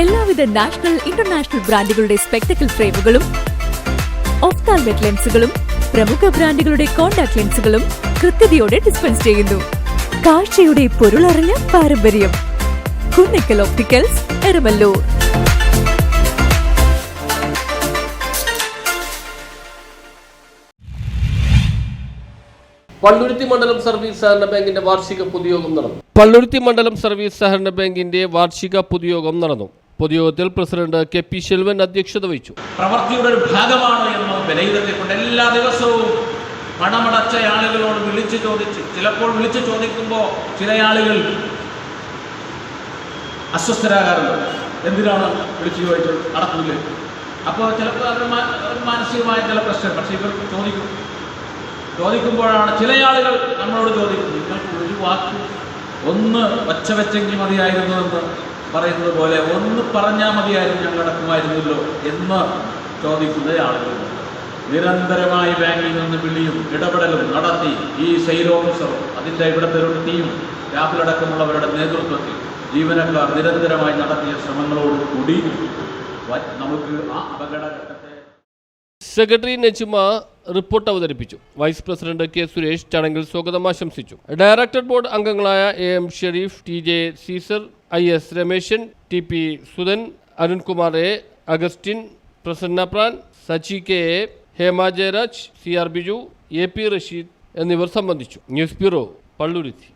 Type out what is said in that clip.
എല്ലാവിധ national international ബ്രാൻഡുകളുടെ spectacle ഫ്രെയിമുകളും ഓഫ്താൽമെറ്റ് ലെൻസുകളും പ്രമുഖ ബ്രാൻഡുകളുടെ കോൺടാക്ട് ലെൻസുകളും കൃത്യതയോടെ ഡിസ്പെൻസ് ചെയ്യുന്നു. കാഴ്ചയുടെ പൊരുളറിഞ്ഞ പാരമ്പര്യം കുന്നിക്കൽ ഓപ്റ്റിക്കൽസ് എരമല്ലൂർ. പള്ളുരുത്തി മണ്ഡലം സർവീസ് സഹകരണ ബാങ്കിന്റെ വാർഷിക പൊതുയോഗം നടന്നു. പള്ളുരുത്തി മണ്ഡലം സർവീസ് സഹകരണ ബാങ്കിന്റെ വാർഷിക പൊതുയോഗം നടന്നു. പൊതുയോഗത്തിൽ പ്രസിഡന്റ് കെ പി ശെൽവൻ അധ്യക്ഷത വഹിച്ചു. പ്രവൃത്തിയുടെ ഒരു ഭാഗമാണ് എന്ന് വിലയിരുത്തിക്കൊണ്ട് എല്ലാ ദിവസവും പണമടച്ച ആളുകളോട് വിളിച്ചു ചോദിച്ച് ചിലപ്പോൾ വിളിച്ചു ചോദിക്കുമ്പോൾ ചില ആളുകൾ അസ്വസ്ഥരാകാറുണ്ട്. എന്തിനാണ് വിളിച്ചു ചോദിച്ചത്? അടക്കില്ല അപ്പോൾ ചിലപ്പോൾ അവരുടെ മാനസികമായ ചില പ്രശ്നം. പക്ഷേ ഇവർ ചോദിക്കും. ചോദിക്കുമ്പോഴാണ് ചില ആളുകൾ നമ്മളോട് ചോദിക്കുന്നത്. നിങ്ങൾക്ക് ഒരു വാക്ക് ഒന്ന് വച്ച വെച്ചെങ്കിൽ മതിയായിരുന്നു എന്ന് പറയുന്നത് പോലെ ഒന്ന് പറഞ്ഞാൽ മതിയായിരുന്നു ഞങ്ങൾ അടക്കുമായിരുന്നല്ലോ എന്ന് ചോദിക്കുന്ന ആളുകളുണ്ട് നിരന്തരമായി ബാങ്കിൽ നിന്ന് വിളിയും ഇടപെടലും നടത്തി ഈ സെയിൽ ഓഫീസറും അതിന്റെ ഇവിടുത്തെ ഒരു ടീം രാഹുലടക്കമുള്ളവരുടെ നേതൃത്വത്തിൽ ജീവനക്കാർ നിരന്തരമായി നടത്തിയ ശ്രമങ്ങളോട് കൂടി വ- നമുക്ക് ആ അപകടഘട്ടത്തെ സെക്രട്ടറി നജിമ റിപ്പോർട്ട് അവതരിപ്പിച്ചു. വൈസ് പ്രസിഡന്റ് കെ സുരേഷ് ചടങ്ങിൽ സ്വാഗതം ആശംസിച്ചു. ഡയറക്ടർ ബോർഡ് അംഗങ്ങളായ A M Sherif T J Seezar I S Rameshan T P Sudhan Arunkumar A Augustine Prasanna Pran Sachi K A Hema Jayaraj C R Biju A P Rasheed എന്നിവർ സംബന്ധിച്ചു. News bureau Palluruthy.